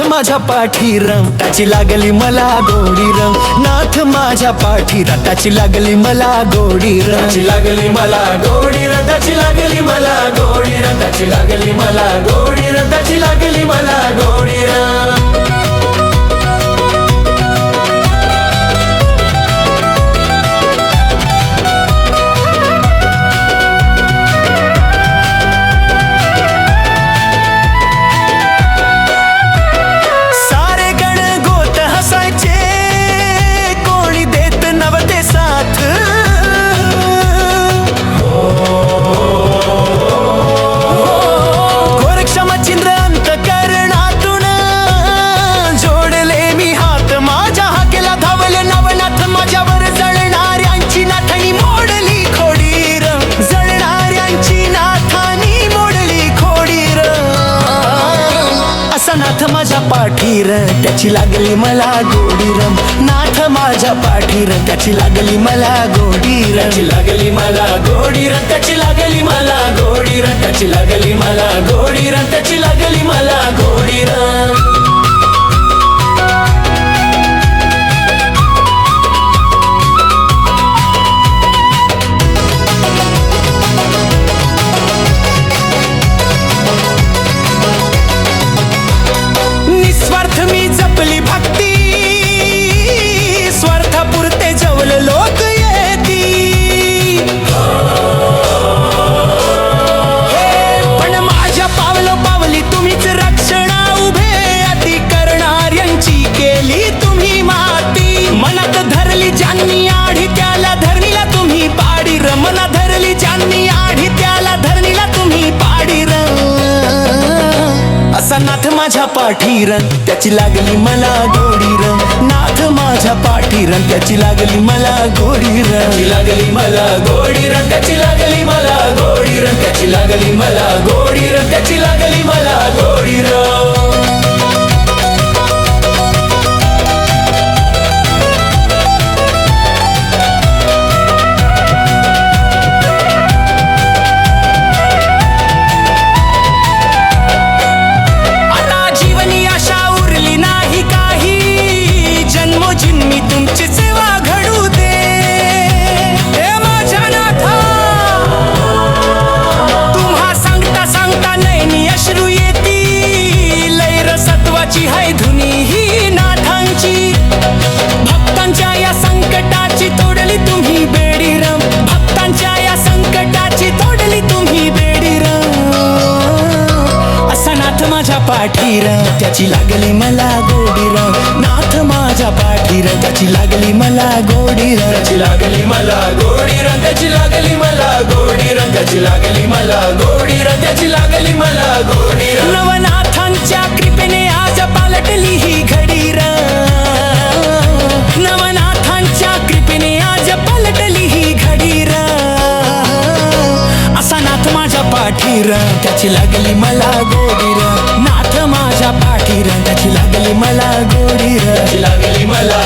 नाथ माझ्या पाठी रम त्याची लागली मला गोडी रम नाथ माझ्या पाठी र त्याची लागली मला गोडी रम त्याची लागली मला गोडी र त्याची लागली मला गोडी र त्याची लागली मला गोडी र पाठीर त्याची लागली मला गोडीरम नाथ माझ्या पाठीर त्याची लागली मला गोडीर. त्याची लागली मला गोडीर त्याची लागली मला गोडीर. त्याची लागली माझ्या पाठीरन त्याची लागली मला गोडीरन नाथ माझ्या पाठीरन त्याची लागली मला गोडी रन लागली मला गोडीरन त्याची लागली मला गोडी रन त्याची लागली मला गोडीरन त्याची लागली सत्वाची हाय धुनी ही नाथांची. भक्तांच्या या संकटाची तोडली तुम्ही बेडी रम भक्तांच्या या संकटाची तोडली तुम्ही बेडी रम असा नाथ माझ्या पाठीर त्याची लागली मला गोडीर नाथ माझ्या पाठीर त्याची लागली मला गोडीर त्याची लागली मला गोडीर त्याची लागली पाठीर त्याची लागली मला गोडीर नाथ माझ्या पाठीर त्याची लागली मला गोडीर लागली मला